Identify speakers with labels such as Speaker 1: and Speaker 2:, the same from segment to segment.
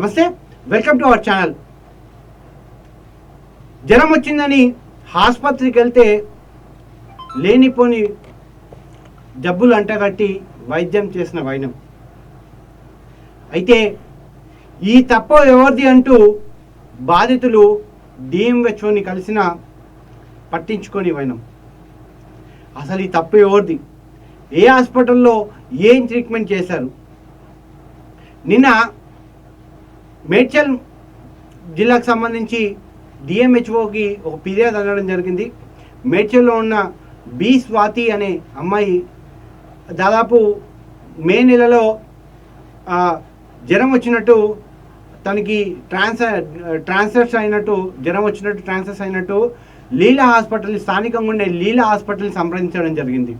Speaker 1: నమస్తే welcome to our channel. జ్వరం వచ్చిందని ఆసుపత్రికి వెళ్తే లేనిపోని జబ్బులు అంటగట్టి వైద్యం చేసిన వైనం. అయితే ఈ తప్ప ఎవరిది అంటూ బాధితులు డిఎంహెచ్ఓని కలిసిన పట్టించుకొని వైనం. అసలు ఈ తప్పు ఎవరిది? ఏ హాస్పిటల్లో ఏం ట్రీట్మెంట్ చేశారు? నిన్న మేడ్చల్ జిల్లాకు సంబంధించి డిఎంహెచ్ఓకి ఒక ఫిర్యాదు అనడం జరిగింది. మేడ్చల్లో ఉన్న బి స్వాతి అనే అమ్మాయి దాదాపు మే నెలలో జ్వరం వచ్చినట్టు తనకి ట్రాన్స్ఫర్ ట్రాన్స్ఫర్స్ అయినట్టు జ్వరం వచ్చినట్టు ట్రాన్స్ఫర్స్ అయినట్టు లీలా హాస్పిటల్ స్థానికంగా ఉండే లీలా హాస్పిటల్ని సంప్రదించడం జరిగింది.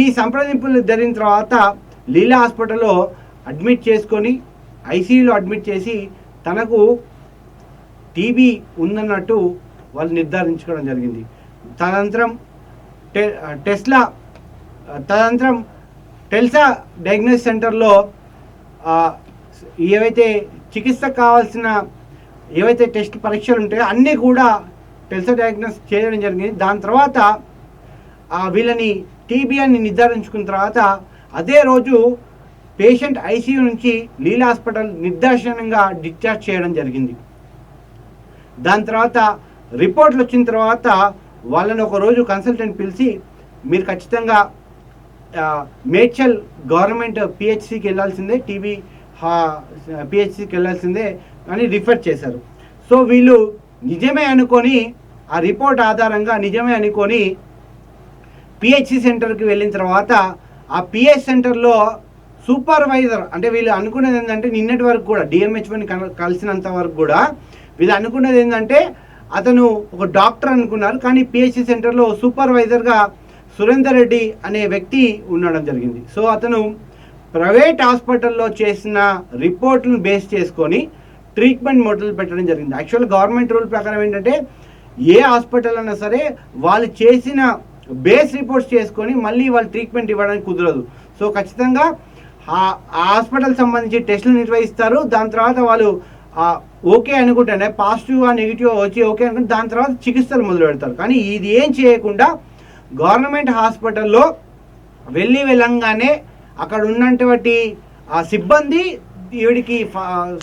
Speaker 1: ఈ సంప్రదింపులు జరిగిన తర్వాత లీలా హాస్పిటల్లో అడ్మిట్ చేసుకొని ఐసీయూలో అడ్మిట్ చేసి తనకు టీబీ ఉందన్నట్టు వాళ్ళు నిర్ధారించుకోవడం జరిగింది. తదనంతరం టె టెస్లా తదనంతరం టెల్సా డయాగ్నోస్ సెంటర్లో ఏవైతే చికిత్స కావాల్సిన ఏవైతే టెస్ట్ పరీక్షలు ఉంటాయో అన్నీ కూడా టెల్సా డయాగ్నోస్ చేయడం జరిగింది. దాని తర్వాత ఆ వీళ్ళని టీబీ అని నిర్ధారించుకున్న తర్వాత అదే రోజు పేషెంట్ ఐసీయూ నుంచి లీలా హాస్పిటల్ నిర్దాక్షిణ్యంగా డిశ్చార్జ్ చేయడం జరిగింది. దాని తర్వాత రిపోర్ట్లు వచ్చిన తర్వాత వాళ్ళని ఒక రోజు కన్సల్టెంట్ పిలిచి మీరు ఖచ్చితంగా మేడ్చల్ గవర్నమెంట్ పిహెచ్సికి వెళ్ళాల్సిందే టీబీ పిహెచ్సికి వెళ్ళాల్సిందే అని రిఫర్ చేశారు. సో వీళ్ళు నిజమే అనుకొని ఆ రిపోర్ట్ ఆధారంగా నిజమే అనుకొని పిహెచ్సి సెంటర్కి వెళ్ళిన తర్వాత ఆ పిహెచ్ సెంటర్లో సూపర్వైజర్. అంటే వీళ్ళు అనుకునేది ఏంటంటే నిన్నటి వరకు కూడా డిఎంహెచ్ఓని కలిసినంత వరకు కూడా వీళ్ళు అనుకునేది ఏంటంటే అతను ఒక డాక్టర్ అనుకున్నారు కానీ పిహెచ్సి సెంటర్లో సూపర్వైజర్గా సురేందర్ రెడ్డి అనే వ్యక్తి ఉండడం జరిగింది. సో అతను ప్రైవేట్ హాస్పిటల్లో చేసిన రిపోర్ట్లను బేస్ చేసుకొని ట్రీట్మెంట్ మొదలు పెట్టడం జరిగింది. యాక్చువల్ గవర్నమెంట్ రూల్ ప్రకారం ఏంటంటే ఏ హాస్పిటల్ అయినా సరే వాళ్ళు చేసిన బేస్ రిపోర్ట్స్ చేసుకొని మళ్ళీ వాళ్ళు ట్రీట్మెంట్ ఇవ్వడానికి కుదరదు. సో ఖచ్చితంగా ఆ హాస్పిటల్ సంబంధించి టెస్టులు నిర్వహిస్తారు. దాని తర్వాత వాళ్ళు ఓకే అనుకుంటేనే పాజిటివ్ నెగిటివ్ వచ్చి ఓకే అనుకుంటే దాని తర్వాత చికిత్సలు మొదలు పెడతారు. కానీ ఇది ఏం చేయకుండా గవర్నమెంట్ హాస్పిటల్లో వెళ్ళి వెళ్ళంగానే అక్కడ ఉన్నటువంటి ఆ సిబ్బంది ఈవిడికి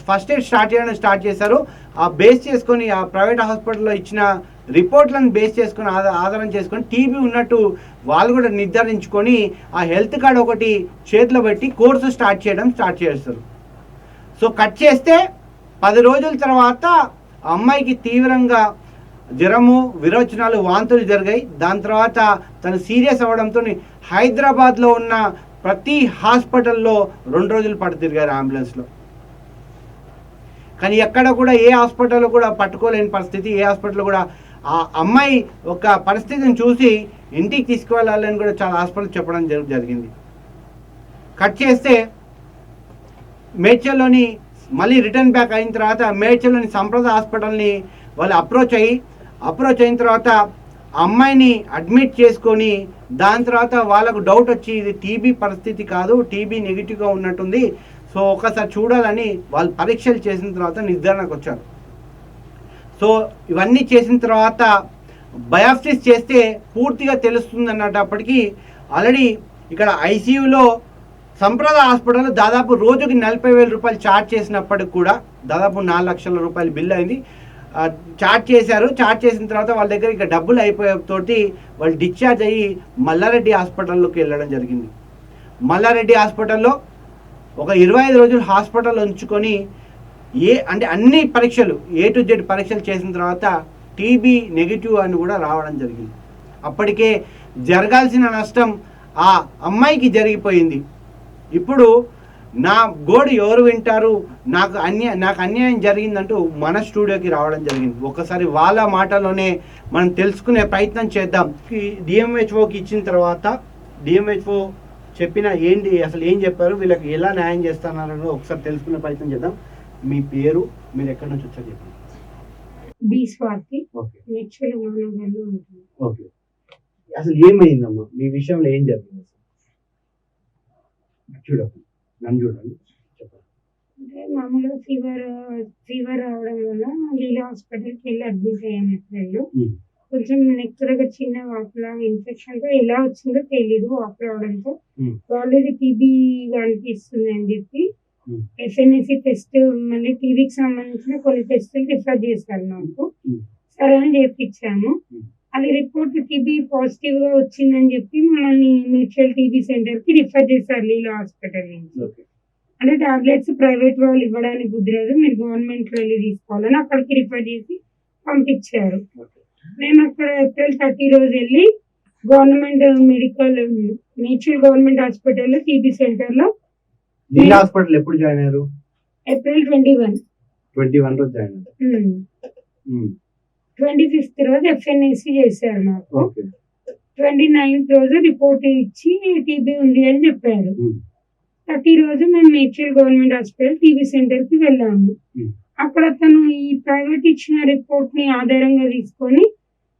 Speaker 1: ఫస్ట్ ఎయిడ్ స్టార్ట్ చేయడం స్టార్ట్ చేశారు. ఆ బేస్ చేసుకొని ఆ ప్రైవేట్ హాస్పిటల్లో ఇచ్చిన రిపోర్ట్లను బేస్ చేసుకొని ఆధారం చేసుకొని టీబీ ఉన్నట్టు వాళ్ళు కూడా నిర్ధారించుకొని ఆ హెల్త్ కార్డ్ ఒకటి చేతిలో పెట్టి కోర్సు స్టార్ట్ చేయడం స్టార్ట్ చేస్తారు సో కట్ చేస్తే పది రోజుల తర్వాత అమ్మాయికి తీవ్రంగా జ్వరము విరోచనాలు వాంతులు జరిగాయి. దాని తర్వాత తను సీరియస్ అవ్వడంతో హైదరాబాద్లో ఉన్న ప్రతి హాస్పిటల్లో రెండు రోజుల పాటు తిరిగారు అంబులెన్స్లో. కానీ ఎక్కడ కూడా ఏ హాస్పిటల్లో కూడా పట్టుకోలేని పరిస్థితి ఏ హాస్పిటల్లో కూడా ఆ అమ్మాయి ఒక పరిస్థితిని చూసి ఇంటికి తీసుకువెళ్ళాలని కూడా చాలా హాస్పిటల్ చెప్పడం జరుగు జరిగింది. కట్ చేస్తే మేడ్చల్లోని మళ్ళీ రిటర్న్ బ్యాక్ అయిన తర్వాత మేడ్చల్లోని సంప్రద హాస్పిటల్ని వాళ్ళు అప్రోచ్ అయ్యి అప్రోచ్ అయిన తర్వాత అమ్మాయిని అడ్మిట్ చేసుకొని దాని తర్వాత వాళ్ళకు డౌట్ వచ్చి ఇది టీబీ పరిస్థితి కాదు టీబీ నెగిటివ్గా ఉన్నట్టుంది. సో ఒకసారి చూడాలని వాళ్ళు పరీక్షలు చేసిన తర్వాత నిర్ధారణకు వచ్చారు. సో ఇవన్నీ చేసిన తర్వాత బయాప్సిస్ చేస్తే పూర్తిగా తెలుస్తుంది అన్నటప్పటికీ ఆల్రెడీ ఇక్కడ ఐసీయూలో సంప్రద హాస్పిటల్ దాదాపు రోజుకి నలభై వేల రూపాయలు ఛార్జ్ చేసినప్పటికి కూడా దాదాపు నాలుగు లక్షల రూపాయలు బిల్ అయింది. చార్జ్ చేశారు. చార్జ్ చేసిన తర్వాత వాళ్ళ దగ్గర ఇక డబ్బులు అయిపోయేతోటి వాళ్ళు డిశ్చార్జ్ అయ్యి మల్లారెడ్డి హాస్పిటల్లోకి వెళ్ళడం జరిగింది. మల్లారెడ్డి హాస్పిటల్లో ఒక ఇరవై ఐదు రోజులు హాస్పిటల్ ఉంచుకొని ఏ అంటే అన్ని పరీక్షలు ఏ టు జెడ్ పరీక్షలు చేసిన తర్వాత టీబీ నెగిటివ్ అని కూడా రావడం జరిగింది. అప్పటికే జరగాల్సిన నష్టం ఆ అమ్మాయికి జరిగిపోయింది. ఇప్పుడు నా గోడు ఎవరు వింటారు? నాకు అన్య నాకు అన్యాయం జరిగిందంటూ మన స్టూడియోకి రావడం జరిగింది. ఒకసారి వాళ్ళ మాటలోనే మనం తెలుసుకునే ప్రయత్నం చేద్దాం. డిఎంహెచ్ఓకి ఇచ్చిన తర్వాత డిఎంహెచ్ఓ చెప్పిన ఏంటి అసలు ఏం చెప్పారు వీళ్ళకి ఎలా న్యాయం చేస్తున్నారని ఒకసారి తెలుసుకునే ప్రయత్నం చేద్దాం. మీ పేరు మీరు ఎక్కడి నుంచి వచ్చారు చెప్పండి.
Speaker 2: B Swathi
Speaker 1: okay. అసలు ఏమైందమ్మా? మీ విషయంలో ఏం జరిగింది? చూడండి నన్ను చూడండి చెప్పండి
Speaker 2: అంటే మామూలుగా ఫీవర్ ఫీవర్ రావడం వల్ల లీలా హాస్పిటల్కి వెళ్ళి అడ్మిట్ అయ్యాను
Speaker 1: ఉమ్.
Speaker 2: కొంచెం నెక్ దగ్గర చిన్న వాపులాగా ఇన్ఫెక్షన్తో ఎలా వచ్చిందో తెలీదు వాపు రావడంతో. వాళ్ళు ఇది టీబీ అనిపిస్తుంది అని చెప్పి
Speaker 1: ఉమ్.
Speaker 2: ఎఫ్ఎన్ఎసి టెస్ట్ మళ్ళీ టీబీకి సంబంధించిన కొన్ని టెస్టులు రిఫర్ చేశారు నాకు. సరే అని చేపించాము అది రిపోర్ట్ టీబీ పాజిటివ్గా వచ్చిందని చెప్పి మమ్మల్ని మ్యూచువల్ టీబీ సెంటర్కి రిఫర్ చేశారు లీలా హాస్పిటల్ నుంచి. అంటే టాబ్లెట్స్ ప్రైవేట్ వాళ్ళు ఇవ్వడానికి కుదరదు మీరు గవర్నమెంట్ వెళ్ళి తీసుకోవాలని అక్కడికి రిఫర్ చేసి పంపించారు. మేము అక్కడ ఏప్రిల్ థర్టీ రోజు వెళ్ళి government medical natural government hospital TB సెంటర్లో
Speaker 1: లీలా హాస్పిటల్ ఎప్పుడు జాయిన్ అయ్యారు?
Speaker 2: April twenty one
Speaker 1: twenty one రోజు జాయిన్ అయ్యారు. ఉమ్.
Speaker 2: ట్వంటీ ఫిఫ్త్ రోజు ఎఫ్ఎన్ఏసి చేశారు నాకు ట్వంటీ నైన్త్ రోజు రిపోర్ట్ ఇచ్చి టీబీ ఉంది అని చెప్పారు. థర్టీ రోజు మేము నేచురల్ గవర్నమెంట్ హాస్పిటల్ టీబీ సెంటర్కి వెళ్ళాము. అక్కడ తను ఈ ప్రైవేట్ ఇచ్చిన రిపోర్ట్ని ఆధారంగా తీసుకొని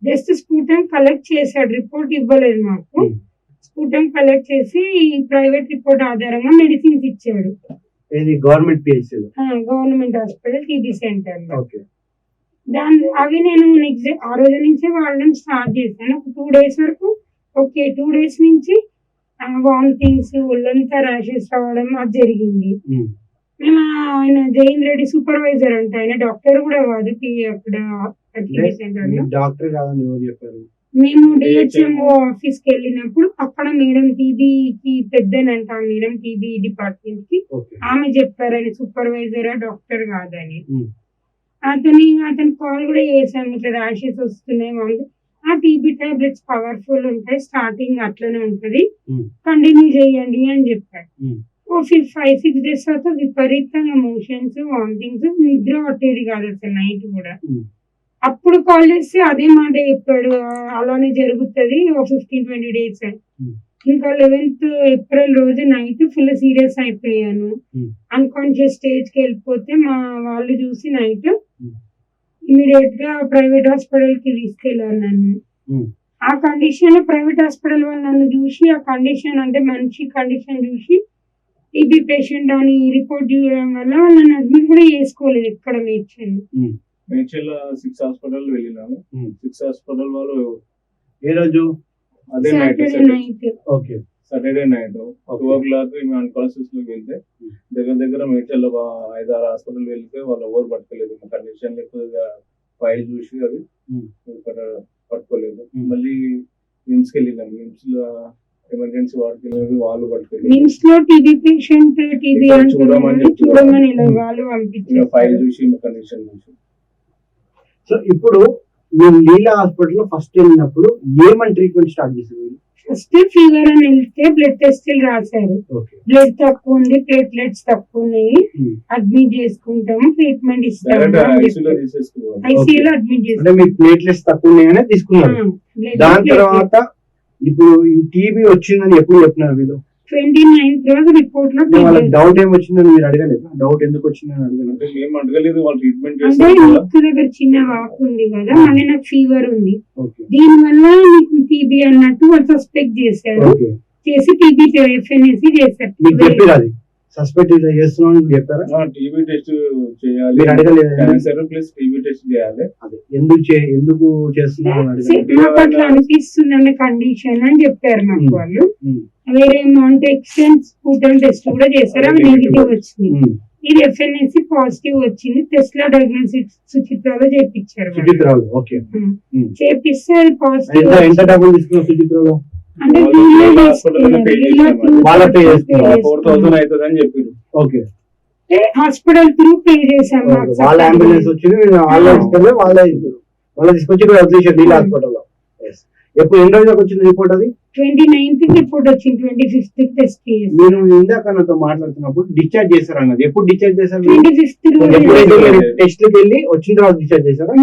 Speaker 2: జస్ట్ స్కూటం కలెక్ట్ చేశాడు. రిపోర్ట్ ఇవ్వలేదు మాకు. స్కూటం కలెక్ట్ చేసి ఈ ప్రైవేట్ రిపోర్ట్ ఆధారంగా మెడిసిన్స్ ఇచ్చాడు.
Speaker 1: Government
Speaker 2: government hospital TB centre
Speaker 1: okay.
Speaker 2: దాని అవి నేను నెక్స్ట్ ఆ రోజు నుంచే వాడడం స్టార్ట్ చేశాను. ఒక టూ డేస్ వరకు ఓకే టూ డేస్ నుంచి వామిటింగ్స్ ఒళ్ళంతా ర్యాషెస్ రావడం అది జరిగింది. మేము ఆయన జైన్ రెడ్డి సూపర్వైజర్ అంట. ఆయన డాక్టర్ కూడా కాదు అక్కడ టీబీ
Speaker 1: డాక్టర్ కాదని ఎవరు చెప్పారు?
Speaker 2: మేము డిహెచ్ఎంఓ ఆఫీస్కి వెళ్ళినప్పుడు అక్కడ మేడం టీబీకి పెద్దనంట మేడం టీబీ
Speaker 1: డిపార్ట్మెంట్కి.
Speaker 2: ఆమె చెప్పారు ఆయన సూపర్వైజర్ డాక్టర్ కాదని. అతని అతని కాల్ కూడా చేసాము ఇట్లా ర్యాషెస్ వస్తున్నాయి వాళ్ళు. ఆ టీబీ టాబ్లెట్స్ పవర్ఫుల్ ఉంటాయి. స్టార్టింగ్ అట్లనే ఉంటది. కంటిన్యూ చేయండి అని చెప్పారు
Speaker 1: ఉమ్.
Speaker 2: ఓ ఫిఫ్ ఫైవ్ సిక్స్ డేస్ తర్వాత విపరీతంగా మోషన్స్ వామిటింగ్స్ నిద్ర పట్టేది కాదు అసలు నైట్ కూడా. అప్పుడు కాల్ చేస్తే అదే మాట చెప్పాడు. "ఆ, అలానే జరుగుతుంది. ఓ ఫిఫ్టీన్ ట్వంటీ డేస్. ఇంకా లెవెన్త్ ఏప్రిల్ రోజు నైట్ ఫుల్ సీరియస్ అయిపోయాను. అన్కాన్షియస్ స్టేజ్కి వెళ్ళిపోతే మా వాళ్ళు చూసి నైట్. ఇమీడియట్గా ప్రైవేట్ హాస్పిటల్కి తీసుకెళ్ళారు నన్ను
Speaker 1: ఉమ్.
Speaker 2: ఆ కండిషన్ ప్రైవేట్ హాస్పిటల్ వాళ్ళు నన్ను చూసి ఆ కండిషన్ అంటే మనిషి కండిషన్ చూసి టీబీ పేషెంట్ అని రిపోర్ట్ చేయడం వల్ల నన్ను అడ్మిట్ కూడా చేసుకోలేదు ఎక్కడ మేడ్చండి
Speaker 1: ఉమ్.
Speaker 3: మేడ్చల్ సిక్స్ హాస్పిటల్ వెళ్ళినాము. సిక్స్ హాస్పిటల్ వాళ్ళు
Speaker 1: ఏ రోజు
Speaker 3: అదే night
Speaker 2: Saturday night
Speaker 1: okay
Speaker 3: Saturday night two o'clock మేము అన్కాన్షియస్లోకి వెళ్తే
Speaker 1: Hmm.
Speaker 3: దగ్గర దగ్గర మేడ్చల్ ఐదు ఆరు హాస్పిటల్ వెళ్తే వాళ్ళు ఎవరు పట్టుకోలేదు. మా కండిషన్ లేకపోతే ఫైల్ చూసి అది
Speaker 1: Hmm.
Speaker 3: ఇక్కడ పట్టుకోలేదు.
Speaker 1: Hmm.
Speaker 3: మళ్ళీ నిమ్స్కి వెళ్ళినాం. నిమ్స్లో ఎమర్జెన్సీ వార్డుకి వెళ్ళినది వాళ్ళు పట్టుకోలేదు.
Speaker 2: నిమ్స్లో టీబీ పేషెంట్ టీబీ
Speaker 3: ఇక్కడ
Speaker 2: అంటున్నారని
Speaker 3: చూడమని.
Speaker 2: వాళ్ళు
Speaker 3: ఫైల్ చూసి మా కండిషన్ చూసి.
Speaker 1: సో ఇప్పుడు మీరు లీలా హాస్పిటల్ ఫస్ట్ వెళ్ళినప్పుడు ఏమని ట్రీట్మెంట్ స్టార్ట్ చేశారు
Speaker 2: ఫస్ట్ ఫీవర్ అని వెళ్తే బ్లడ్ టెస్టులు రాశారు. బ్లడ్ తక్కువ ఉంది ప్లేట్లెట్స్ తక్కువ ఉన్నాయి.
Speaker 1: Hmm.
Speaker 2: అడ్మిట్ చేసుకుంటాము ట్రీట్మెంట్
Speaker 3: తీసేసుకున్నాం
Speaker 2: ఐసీయూలో అడ్మిట్
Speaker 1: అంటే మీ ప్లేట్లెట్స్ తక్కువ ఉన్నాయనే తీసుకున్నారు. దాని తర్వాత ఇప్పుడు ఈ టీబీ వచ్చిందని ఎప్పుడు చెప్పినారు వీళ్ళు
Speaker 2: ట్వంటీ నైన్త్ రోజు రిపోర్ట్లో
Speaker 1: డౌట్ ఏం వచ్చిందని మీరు అడగలేదు? డౌట్ ఎందుకు వచ్చిందని అడగలేదు?
Speaker 3: అంటే మేము అడగలేదు వాళ్ళు ట్రీట్మెంట్
Speaker 2: అంటే ముక్కు దగ్గర చిన్న వాపు ఉంది కదా మళ్ళీ నాకు ఫీవర్ ఉంది.
Speaker 1: ఓకే.
Speaker 2: దీని వల్ల నీకు టీబీ అన్నట్టు వాళ్ళు సస్పెక్ట్ చేశారు.
Speaker 1: ఓకే.
Speaker 2: చేసి టీబీ ఎఫ్ఎన్ఎసి చేశారు.
Speaker 1: మీకు సస్పెక్ట్ ఇలా చేస్తున్నాను మీకు చెప్పారా?
Speaker 3: టీబీ టెస్ట్ చేయాలి.
Speaker 1: మీరు అడగలేదు
Speaker 3: క్యాన్సర్ ప్లస్ టీబీ టెస్ట్ చేయాలి.
Speaker 1: అదే. ఎందుకు చే- ఎందుకు అడగలేదు
Speaker 2: నాకు అట్లా అనిపిస్తుంది అన్న కండిషన్ అని చెప్పారు నాకు. వాళ్ళు. వేరే మౌంట్ ఎక్స్టెన్స్ స్కూటర్ టెస్ట్ కూడా చేశారు. అవి
Speaker 3: అది
Speaker 2: నెగిటివ్. వచ్చింది. ఇది ఎఫ్ఎన్ఎస్సి పాజిటివ్ వచ్చింది. టెస్ట్లో డయాగ్నోసిస్ సుచిత్రాలో చేపించారు. చేపిస్తే పాజిటివ్
Speaker 3: వాళ్ళు హాస్పిటల్. పే. ఫోర్. థౌసండ్ అవుతుంది అని చెప్పారు.
Speaker 1: ఓకే.
Speaker 2: హాస్పిటల్ త్రూ పే చేశాం
Speaker 1: వాళ్ళ అంబులెన్స్ వచ్చింది వాళ్ళే తీసుకెళ్ళి వాళ్ళే వాళ్ళే తీసుకొచ్చి ఇక్కడ వదిలేసారు లీలా హాస్పిటల్లో ఎప్పుడు ఎన్ని రోజులకు వచ్చింది రిపోర్ట్ అది?
Speaker 2: ట్వంటీ నైన్త్ రిపోర్ట్ వచ్చింది ట్వంటీ ఫిఫ్త్ టెస్ట్
Speaker 1: మీరు ఇందాక నాతో మాట్లాడుతున్నప్పుడు డిశ్చార్జ్ చేశారు అన్నది ఎప్పుడు డిశ్చార్జ్ చేశారు
Speaker 2: ట్వంటీ ఫిఫ్త్
Speaker 1: టెస్ట్కి వెళ్ళి వచ్చిన తర్వాత డిశ్చార్జ్ చేశారా?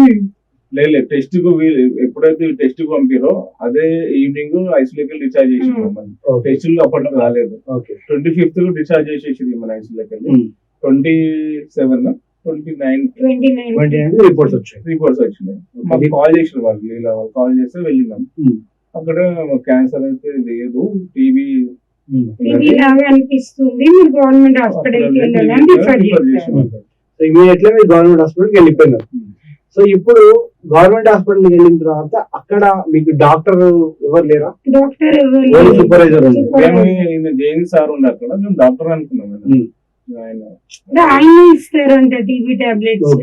Speaker 3: లేదు టెస్ట్కు వీలు ఎప్పుడైతే టెస్ట్కు పంపిరో అదే ఈవినింగ్ ఐసోలేకి డిశ్చార్జ్ చేసి
Speaker 2: Hmm.
Speaker 3: టెస్ట్ అప్పటికి రాలేదు.
Speaker 1: ఓకే
Speaker 3: ట్వంటీ ఫిఫ్త్కు డిశ్చార్జ్ చేసేసింది మన ఐసోలేకి twenty seven twenty nine
Speaker 2: twenty nine
Speaker 1: reports వచ్చాయి.
Speaker 3: రిపోర్ట్స్ వచ్చినాయి. మాకు కాల్ చేసిన వాళ్ళు లీలా వాళ్ళు కాల్ చేస్తే వెళ్ళినాం.
Speaker 1: Hmm.
Speaker 3: అక్కడ క్యాన్సర్ అయితే లేదు టీబీ
Speaker 2: ఇది లాగా అనిపిస్తుంది మీరు గవర్నమెంట్ హాస్పిటల్కి వెళ్ళాలని
Speaker 4: మీరు గవర్నమెంట్ హాస్పిటల్కి వెళ్ళిపోయినారు. సో ఇప్పుడు గవర్నమెంట్ హాస్పిటల్కి వెళ్ళిన తర్వాత అక్కడ మీకు డాక్టర్ ఎవరు లేరా?
Speaker 2: డాక్టర్ ఎవరు
Speaker 4: ఓన్లీ
Speaker 2: లేరు.
Speaker 4: సూపర్వైజర్
Speaker 3: జైన్ సార్ ఉండే అక్కడ మేము డాక్టర్ అనుకున్నాం. ఆయన
Speaker 2: అంటే టీబీ టాబ్లెట్స్.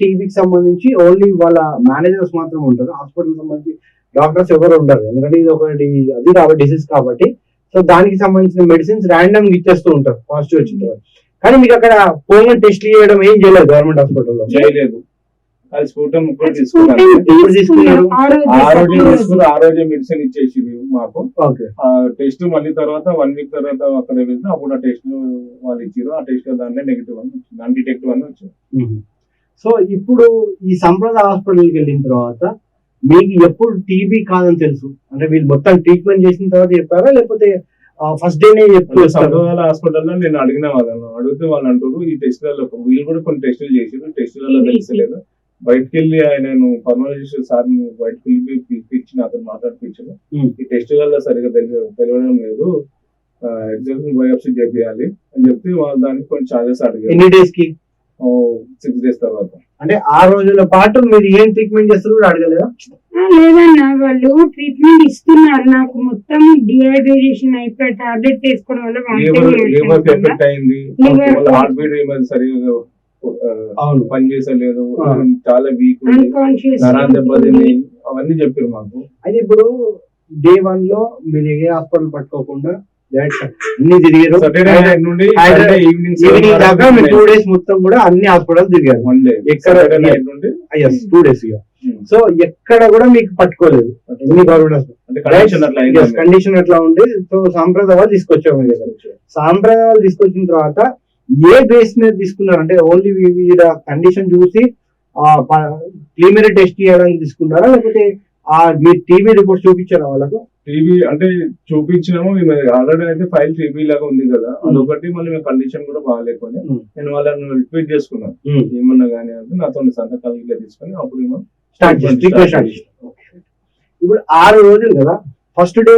Speaker 4: టీవీకి సంబంధించి ఓన్లీ వాళ్ళ మేనేజర్స్ మాత్రం ఉంటారు. హాస్పిటల్ సంబంధించి డాక్టర్స్ ఎవరు ఉండరు. ఎందుకంటే ఇది ఒకటి అది కాబట్టి డిసీజ్ కాబట్టి. సో దానికి సంబంధించిన మెడిసిన్స్ ర్యాండమ్ ఇచ్చేస్తూ ఉంటారు పాజిటివ్ వచ్చిన తర్వాత. కానీ మీకు అక్కడ పోగా టెస్ట్ చేయడం ఏం చేయలేదు గవర్నమెంట్ హాస్పిటల్లో
Speaker 3: చేయలేదు. అది స్ఫూటం
Speaker 4: తీసుకున్నారు?
Speaker 2: ఆ రోజు
Speaker 3: ఆ రోజు. మెడిసిన్ ఇచ్చేసి మాకు.
Speaker 4: ఓకే.
Speaker 3: ఆ టెస్ట్ మళ్ళీ తర్వాత వన్ వీక్ తర్వాత అక్కడ వెళ్తే అప్పుడు ఆ టెస్ట్ వాళ్ళు ఇచ్చారు ఆ టెస్ట్ దాంట్లో నెగిటివ్ అని వచ్చింది. అన్డిటెక్టివ్ అని వచ్చింది.
Speaker 4: సో ఇప్పుడు ఈ సంప్రదాయ హాస్పిటల్కి వెళ్ళిన తర్వాత మీకు ఎప్పుడు టీబీ కాదని తెలుసు? అంటే వీళ్ళు మొత్తం ట్రీట్మెంట్ చేసిన తర్వాత చెప్పారా? లేకపోతే ఫస్ట్ వస్తారా?
Speaker 3: సంప్రదాయాల హాస్పిటల్లో నేను అడిగిన వాళ్ళను. అడిగితే వాళ్ళు అంటారు ఈ టెస్టులలో వీళ్ళు కూడా కొన్ని టెస్టులు చేసారు టెస్టులలో తెలుసలేదు బయటకు వెళ్ళి ఆయన పర్మనెంట్ సార్ బయటకు వెళ్ళి పిలిపించిన అతను మాట్లాడిపించాను. ఈ టెస్టులలో సరిగా తెలియ తెలియడం లేదు. ఎగ్జామ్షన్ బయోప్సీ చేయాలి అని చెప్తే వాళ్ళు దానికి కొన్ని చార్జెస్ అడిగారు.
Speaker 4: ఎన్ని డేస్కి?
Speaker 3: సిక్స్ డేస్ తర్వాత.
Speaker 4: అంటే ఆ రోజుల పాటు మీరు ఏం ట్రీట్మెంట్ చేస్తారు కూడా అడగలేదా?
Speaker 2: లేదన్నా వాళ్ళు ట్రీట్మెంట్ ఇస్తున్నారు. నాకు మొత్తం డిహైడ్రేషన్ అయిపోయి టాబ్లెట్ వేసుకోవడం వల్ల
Speaker 4: అవును.
Speaker 3: పని చేసలేదు.
Speaker 4: ఆ.
Speaker 2: Hmm.
Speaker 3: చాలా వీక్. అవన్నీ చెప్పారు మాకు.
Speaker 4: అయితే ఇప్పుడు డే వన్లో మీరు ఏ హాస్పిటల్ పట్టుకోకుండా అన్ని తిరిగారు.
Speaker 3: ఈవినింగ్
Speaker 4: దాకా మీరు టూ డేస్ మొత్తం కూడా అన్ని హాస్పిటల్ తిరిగారు.
Speaker 3: వన్ డే
Speaker 4: ఎక్కడ- టూ డేస్ ఇక. సో ఎక్కడ కూడా మీకు పట్టుకోలేదు. ఎన్ని గవర్నమెంట్
Speaker 3: కండిషన్ అట్లా
Speaker 4: ఉంది. సో సాంప్రదాయాలు తీసుకొచ్చాము సాంప్రదాయాలు తీసుకొచ్చిన తర్వాత ఏ బేస్ మీద తీసుకున్నారు? అంటే ఓన్లీ కండిషన్ చూసి ప్రీమియర్ టెస్ట్ చేయడానికి తీసుకున్నారా? లేకపోతే ఆ మీ టీవీ రిపోర్ట్ చూపించారా వాళ్ళకు?
Speaker 3: టీవీ అంటే చూపించినాము ఆల్రెడీ అయితే ఫైల్ టీవీ లాగా ఉంది కదా. అదొకటి మళ్ళీ మేము కండిషన్ కూడా బాగాలేకపోయినా.
Speaker 4: Hmm.
Speaker 3: నేను వాళ్ళని రిపీట్ చేసుకున్నాను. ఏమన్నా కానీ అంటే నాతో సంతకాలు ఇట్లా తీసుకొని అప్పుడు ఏమో
Speaker 4: స్టార్ట్ ఇప్పుడు ఆరు రోజులు కదా. ఫస్ట్ డే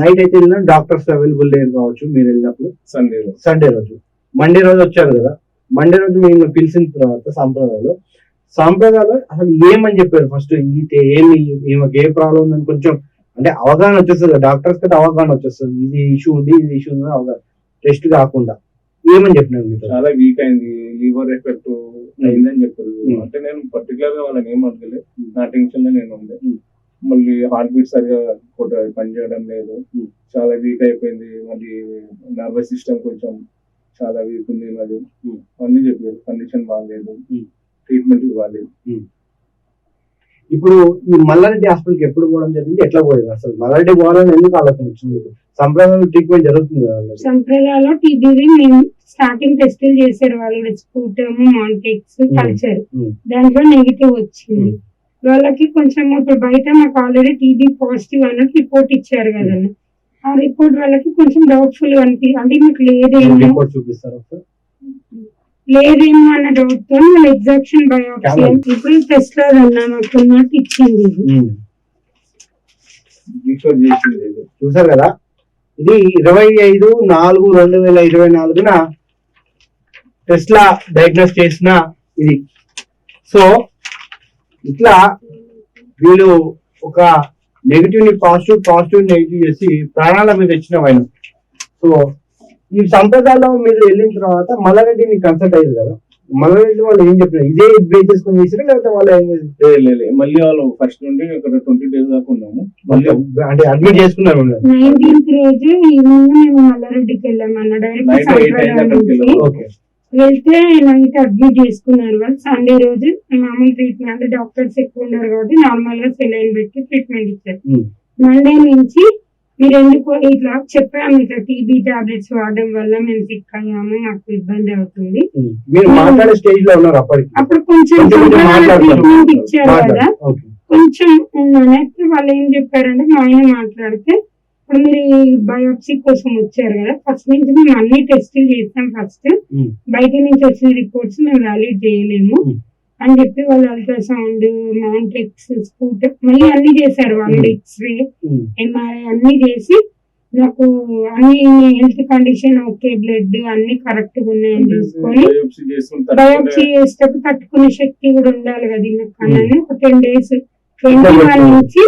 Speaker 4: నైట్ అయితే వెళ్ళిన డాక్టర్స్ అవైలబుల్ లేరు కావచ్చు మీరు వెళ్ళినప్పుడు.
Speaker 3: సండే
Speaker 4: సండే రోజు. మండే రోజు వచ్చారు కదా. మండే రోజు మేము పిలిచిన తర్వాత సాంప్రదాయాలు సాంప్రదాయాలు అసలు ఏమని చెప్పారు? ఫస్ట్ ఏమి ఈమెకి ఏ ప్రాబ్లం ఉందని కొంచెం అంటే అవగాహన వచ్చేస్తుంది డాక్టర్స్ కంటే అవగాహన వచ్చేస్తుంది. ఇది ఇష్యూ ఉంది ఇది ఇష్యూ ఉంది అవగాహన టెస్ట్ కాకుండా. ఏమని చెప్పినారు
Speaker 3: చాలా వీక్ అయింది. లివర్ ఎఫెక్ట్ అయిందని చెప్పారు.
Speaker 4: Hmm.
Speaker 3: అంటే నేను పర్టికులర్గా వాళ్ళని ఏం అడగలేదు నా టెన్షన్లో నేను ఉండే.
Speaker 4: Hmm.
Speaker 3: మళ్ళీ హార్ట్ బీట్ సరిగా కొట్ట- పనిచేయడం లేదు.
Speaker 4: Hmm.
Speaker 3: చాలా వీక్ అయిపోయింది. మళ్ళీ నర్వస్ సిస్టమ్ కొంచెం చాలా వీక్ ఉంది మరి
Speaker 4: Hmm.
Speaker 3: అన్ని చెప్పారు. కండిషన్ బాగాలేదు
Speaker 4: Hmm.
Speaker 3: ట్రీట్మెంట్ ఇవ్వాలి.
Speaker 4: ఇప్పుడు ఈ మల్లారెడ్డి హాస్పిటల్కి ఎప్పుడు పోవడం జరిగింది? ఎట్లా పోయింది అసలు? మల్లారెడ్డి పోవాలని ఎందుకు ఆలోచన వచ్చింది? మీకు? సంప్రదాయం ట్రీట్మెంట్ జరుగుతుంది.
Speaker 2: సంప్రదాయంలో టీబీవి మేము స్టార్టింగ్ టెస్టులు చేశారు. వాళ్ళు స్కూటమ్ మాంటెక్స్ కల్చర్. దాంట్లో నెగిటివ్ వచ్చింది. వాళ్ళకి కొంచెం ఇప్పుడు బయట మాకు ఆల్రెడీ టీబీ పాజిటివ్ అన్నట్టు రిపోర్ట్ ఇచ్చారు కదండి. ఆ రిపోర్ట్ వాళ్ళకి కొంచెం డౌట్ఫుల్ అనిపి అంటే మీకు
Speaker 4: రిపోర్ట్ చూపిస్తారు ఒకసారి?
Speaker 2: లేదేమో అన్న డౌట్తో వాళ్ళు ఎగ్జాక్షన్ బయోప్సీ. ఇప్పుడు టెస్ట్ అన్నా మాకు ఉన్నట్టు ఇచ్చింది.
Speaker 4: చూసారు కదా? ఇది ఇరవై ఐదు నాలుగు రెండు వేల ఇరవై నాలుగున టెస్లా డయాగ్నోస్ చేసిన ఇది. సో ఇట్లా వీళ్ళు ఒక నెగిటివ్ని పాజిటివ్ పాజిటివ్ నెగిటివ్ చేసి ప్రాణాల మీద తెచ్చిన ఆయన సో ఈ సంప్రదాయంలో మీరు వెళ్ళిన తర్వాత మల్లారెడ్డిని కన్సల్ట్ అయ్యారు కదా మల్లారెడ్డి వాళ్ళు ఏం చెప్పినారు ఇదే బేస్ చేసుకొని చేసారు లేకపోతే వాళ్ళు ఏం చేశారు?
Speaker 3: లేదు. మళ్ళీ వాళ్ళు ఫస్ట్ నుండి ఒక ట్వంటీ డేస్ దాకా ఉన్నాము మళ్ళీ
Speaker 4: అంటే అడ్మిట్ చేసుకున్నారు.
Speaker 2: నైన్టీన్త్ రోజు మేము మల్లారెడ్డికి డైరెక్ట్
Speaker 3: వెళ్ళాము.
Speaker 4: ఓకే
Speaker 2: వెళ్తే నైట్ అడ్మిట్ చేసుకున్నారు వాళ్ళు సండే రోజు మామూలు ట్రీట్మెంట్ అంటే డాక్టర్స్ ఎక్కువ ఉన్నారు కాబట్టి నార్మల్గా సెలైన్ పెట్టి ట్రీట్మెంట్ ఇచ్చారు. మండే నుంచి మీరు ఎందుకు ఇట్లా చెప్పాము ఇట్లా టీబీ టాబ్లెట్స్ వాడడం వల్ల మేము సిక్ అయ్యాము మాకు ఇబ్బంది అవుతుంది
Speaker 4: ఉమ్. మీరు మాట్లాడే స్టేజ్లో ఉన్నారు అప్పటికి
Speaker 2: అప్పుడు కొంచెం. ట్రీట్మెంట్ ఇచ్చారు కదా కొంచెం ఉన్నానైతే వాళ్ళు ఏం చెప్పారంటే మా ఆయన మాట్లాడితే ఇప్పుడు మీరు బయోప్సీ కోసం వచ్చారు కదా ఫస్ట్ నుంచి మేము అన్ని టెస్టులు చేస్తాం ఫస్ట్. బయట నుంచి వచ్చిన రిపోర్ట్స్ మేము వ్యాలిడ్ చేయలేము. అని చెప్పి వాళ్ళు అల్ట్రాసౌండ్ మౌంటెక్స్ స్కూటర్ మళ్ళీ అన్ని చేశారు వాళ్ళు
Speaker 4: Hmm.
Speaker 2: ఎక్స్రే
Speaker 4: ఉమ్.
Speaker 2: ఎంఆర్ఐ అన్ని చేసి నాకు అన్ని హెల్త్ కండిషన్ ఓకే బ్లడ్ అన్ని కరెక్ట్గా ఉన్నాయని చూసుకొని
Speaker 3: బయోప్సీ చేసుకుని
Speaker 2: బయోప్సీ చేసేటప్పుడు తట్టుకునే శక్తి కూడా ఉండాలి కదా నాకు అన్నని. ఒక టెన్ డేస్ ట్వంటీ వన్ నుంచి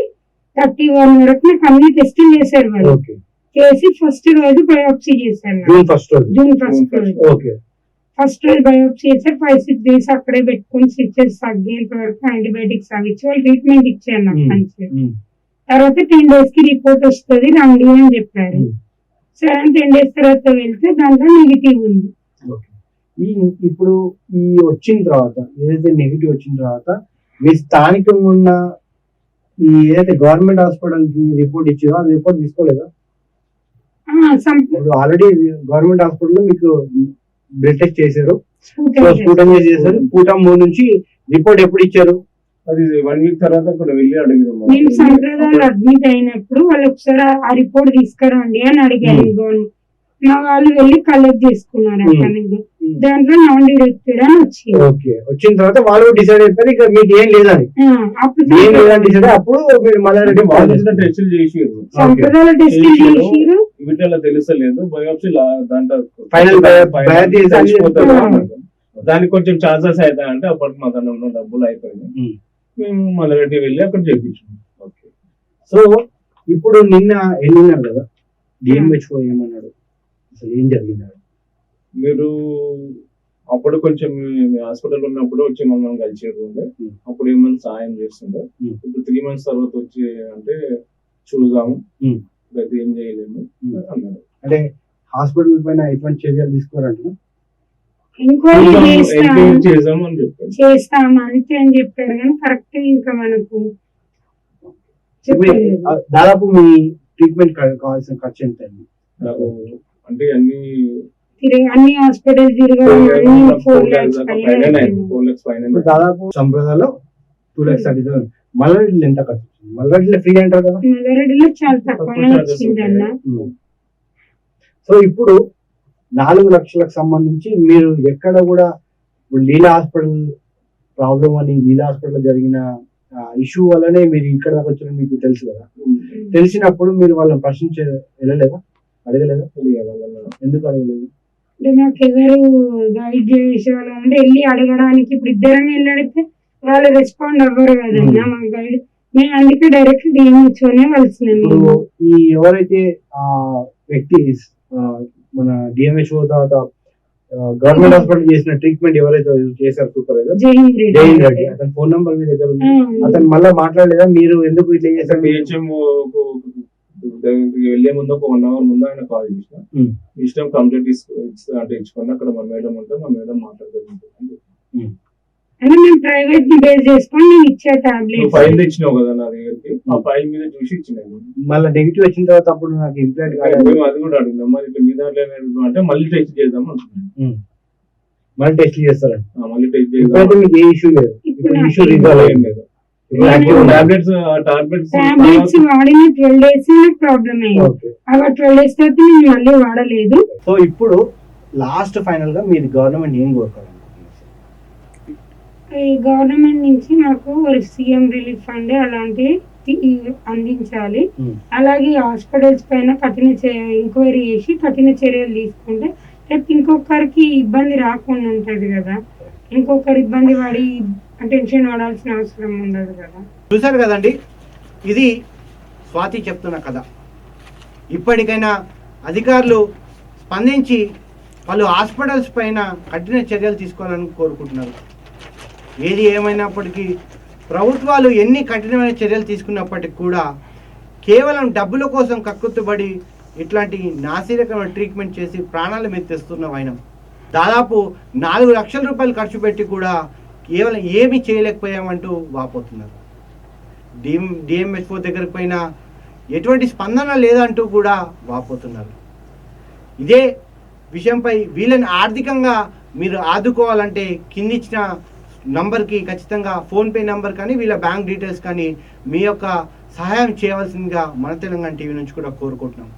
Speaker 2: థర్టీ వన్ వరకు నాకు అన్ని టెస్టింగ్ చేశారు వాళ్ళు. చేసి ఫస్ట్ రోజు బయోప్సీ చేశారు.
Speaker 1: జూన్ ఫస్ట్ రోజు.
Speaker 2: ఫస్ట్ బయోప్సీ చేశారు ఫైవ్ సిక్స్ డేస్ అక్కడే పెట్టుకొని స్టిచెస్ తగ్గేంత వరకు యాంటీబయాటిక్స్ అవి ఇచ్చి వాళ్ళు ట్రీట్మెంట్ ఇచ్చారు నాకు. మంచిగా
Speaker 1: ఉమ్.
Speaker 2: తర్వాత టెన్ డేస్కి రిపోర్ట్ వస్తుంది రండి అని చెప్పారు. సరే టెన్ డేస్ తర్వాత వెళ్తే దాంట్లో నెగిటివ్ ఉంది
Speaker 1: ఓకే. ఈ ఇప్పుడు ఈ వచ్చిన తర్వాత ఏదైతే నెగిటివ్ వచ్చిన తర్వాత మీ స్థానికంగా ఉన్న ఈ ఏదైతే గవర్నమెంట్ హాస్పిటల్కి రిపోర్ట్ ఇచ్చారో ఆ రిపోర్ట్ తీసుకోలేదా ఆల్రెడీ గవర్నమెంట్ హాస్పిటల్లో మీకు బ్లడ్ టెస్ట్ చేశారు సో
Speaker 2: test.
Speaker 1: స్ఫూటం చేశారు స్ఫూటం మూడు నుంచి రిపోర్ట్ ఎప్పుడు ఇచ్చారు
Speaker 3: అది వన్ వీక్ తర్వాత అక్కడ వెళ్ళి అడిగారు
Speaker 2: నేను సంప్రదాయాలు అడ్మిట్ అయినప్పుడు వాళ్ళు ఒకసారి ఆ- రిపోర్ట్ తీసుకురండి అని అడిగాను గవర్నమెంట్ మా వాళ్ళు వెళ్ళి కలెక్ట్ చేసుకున్నారు
Speaker 1: Hmm.
Speaker 2: అక్కడ నుంచి. దాంట్లో నాన్ డిడక్టెడ్ అని వచ్చింది.
Speaker 1: ఓకే వచ్చిన తర్వాత వాళ్ళు డిసైడ్ అయిపోయారు ఇక మీకు ఏం లేదని.
Speaker 2: అప్పుడు
Speaker 1: ఏం లేదని డిసైడ్ అప్పుడు మీరు మళ్ళీ
Speaker 3: టెస్టులు చేసిర్రు
Speaker 2: సంప్రదాయాల టెస్ట్
Speaker 3: చేసిర్రు.
Speaker 2: చేసిరు?
Speaker 3: వీటిలో తెలుస్తలేదు. బయోప్సీ దాంట్లో. అన్నారు. దానికి కొంచెం ఛాన్సెస్ అవుతాయి అంటే అప్పటికి మా దగ్గర ఉన్న డబ్బులు అయిపోయినాయి.
Speaker 1: ఉమ్.
Speaker 3: మేము మళ్ళీ రెడ్డి వెళ్ళి అక్కడ చేయించాం
Speaker 1: ఓకే సో ఇప్పుడు నిన్న వెళ్ళినారు కదా? డిఎంహెచ్ఓ ఏమన్నాడు అసలు ఏం జరిగింది?
Speaker 3: మీరు అప్పుడు కొంచెం హాస్పిటల్ ఉన్నప్పుడు వచ్చి మమ్మల్ని కలిసేది ఉండే. అప్పుడు ఏమైనా సాయం చేస్తుండే. ఇప్పుడు త్రీ మంత్స్ తర్వాత వచ్చి అంటే చూసాము. అయితే ఏం చేయలేము. అన్నాడు.
Speaker 1: అంటే హాస్పిటల్ పైన ఎటువంటి చర్యలు తీసుకోరంట
Speaker 2: చేస్తాం.
Speaker 3: అని చెప్పారు
Speaker 2: చేస్తాం అంతే అని చెప్పారు కానీ కరెక్ట్ ఇంకా మనకు
Speaker 1: దాదాపు మీ ట్రీట్మెంట్ కావాల్సిన ఖర్చు ఎంత
Speaker 3: అంటే అన్ని
Speaker 2: అన్ని తిరగడం అన్ని ఫోర్
Speaker 3: పైన
Speaker 1: దాదాపు సంప్రదాయంలో టూ ల్యాక్స్ థర్టీ థౌసండ్ మల్లరెడ్డిలో ఎంత ఖర్చు మల్లరెడ్డిలో ఫ్రీ అంటారు కదా?
Speaker 2: మల్లారెడ్డిలో చాలా తక్కువనే వచ్చిందన్న.
Speaker 1: సో ఇప్పుడు నాలుగు లక్షలకు సంబంధించి మీరు ఎక్కడ కూడా ఇప్పుడు లీలా హాస్పిటల్ ప్రాబ్లం అని లీలా హాస్పిటల్ జరిగిన ఇష్యూ వల్లనే మీరు ఇక్కడ దాకా వచ్చారో మీకు తెలుసు కదా? తెలిసినప్పుడు మీరు వాళ్ళని ప్రశ్నించ వెళ్ళలేదా? అడగలేదా? ఎందుకు అడగలేదు?
Speaker 2: అంటే నాకు ఎవరు గైడ్ చేసే వాళ్ళు అంటే వెళ్ళి అడగడానికి ఇప్పుడు ఇద్దరం వెళ్ళి అడిగితే వాళ్ళు రెస్పాండ్ అవ్వరు కదన్నా. మా గైడ్ నేను అందుకే డైరెక్ట్ డిఎంహెచ్ఓనే కలిసినాను
Speaker 1: ఇప్పుడు ఈ ఎవరైతే ఆ వ్యక్తి మన డిఎంహెచ్ఓ తర్వాత గవర్నమెంట్ హాస్పిటల్ చేసిన ట్రీట్మెంట్ ఎవరైతే చేశారు సూపర్వైజర్
Speaker 2: జైన్
Speaker 1: రెడ్డి.
Speaker 2: రెడ్డి.
Speaker 1: అతని ఫోన్ నంబర్ మీ దగ్గర ఉంది. అతను మళ్ళీ మాట్లాడలేదా? మీరు ఎందుకు ఇట్లా చేశారు?
Speaker 3: పిహెచ్ఎం వెళ్ళే ముందు ఒక వన్ అవర్ ముందు ఆయన కాల్ చేసిన. ఇష్టం కంప్లీట్ అంటే ఇచ్చుకోండి అక్కడ మా మేడం ఉంటే మా మేడం మాట్లాడగలుగుతుంది
Speaker 2: అంటే మేము ప్రైవేట్ని బేస్ చేసుకొని నేను ఇచ్చే
Speaker 3: నువ్వు
Speaker 2: టాబ్లెట్స్
Speaker 3: ఫైల్ తెచ్చినావు కదా నా దగ్గరికి? ఆ ఫైల్ మీద చూసి ఇచ్చినాను
Speaker 1: మళ్ళీ నెగిటివ్ వచ్చిన తర్వాత అప్పుడు నాకు ఇంప్లాంట్ కాలేదు.
Speaker 3: మేము అది కూడా అడిగినాం. మరి ఇట్లా మీద అట్లా అంటే మళ్ళీ టెస్ట్ చేద్దాం అనుకున్నాను.
Speaker 1: ఉమ్. మళ్ళీ టెస్ట్ చేస్తారండి
Speaker 3: మళ్ళీ టెస్ట్ చేద్దాం
Speaker 1: మీకు ఏ ఇష్యూ లేదు. ఇష్యూ రిజాల్వ్
Speaker 3: ఏం టాబ్లెట్స్ టాబ్లెట్స్
Speaker 2: వాడిన ట్వెల్వ్ డేస్ నాకు ప్రాబ్లం అయింది
Speaker 1: ఓకే
Speaker 2: అవి ట్వెల్వ్ డేస్ తర్వాత నేను మళ్ళీ వాడలేదు.
Speaker 1: సో ఇప్పుడు లాస్ట్ ఫైనల్గా మీరు గవర్నమెంట్ ఏం కోరుకోవాలనుకుంటున్నారు?
Speaker 2: ఈ గవర్నమెంట్ నుంచి నాకు సీఎం రిలీఫ్ ఫండ్ అలాంటివి తి- అందించాలి.
Speaker 1: ఉమ్.
Speaker 2: అలాగే హాస్పిటల్స్ పైన కఠిన ఎంక్వైరీ చేసి కఠిన చర్యలు తీసుకుంటే రేపు ఇంకొకరికి ఇబ్బంది రాకుండా ఉంటది కదా. ఇంకొకరు ఇబ్బంది పడి టెన్షన్ పడాల్సిన అవసరం ఉండదు కదా.
Speaker 1: చూశారు కదండి? ఇది స్వాతి చెప్తున్న కథ. ఇప్పటికైనా అధికారులు స్పందించి పలు హాస్పిటల్స్ పైన కఠిన చర్యలు తీసుకోవాలని కోరుకుంటున్నారు. ఏది ఏమైనప్పటికీ ప్రభుత్వాలు ఎన్ని కఠినమైన చర్యలు తీసుకున్నప్పటికీ కూడా కేవలం డబ్బుల కోసం కక్కుర్తుబడి ఇట్లాంటి నాసిరకమైన ట్రీట్మెంట్ చేసి ప్రాణాలు మీద తెస్తున్న వైనం. దాదాపు నాలుగు లక్షల రూపాయలు ఖర్చు పెట్టి కూడా కేవలం ఏమి చేయలేకపోయామంటూ వాపోతున్నారు. డిఎం డిఎంఎస్ఓ దగ్గరికి పోయినా ఎటువంటి స్పందన లేదంటూ కూడా వాపోతున్నారు. ఇదే విషయంపై వీళ్ళని ఆర్థికంగా మీరు ఆదుకోవాలంటే కిందిచ్చిన నంబర్కి ఖచ్చితంగా ఫోన్పే నంబర్ కానీ వీళ్ళ బ్యాంక్ డీటెయిల్స్ కానీ మీ యొక్క సహాయం చేయవలసిందిగా మన తెలంగాణ టీవీ నుంచి కూడా కోరుకుంటున్నాం.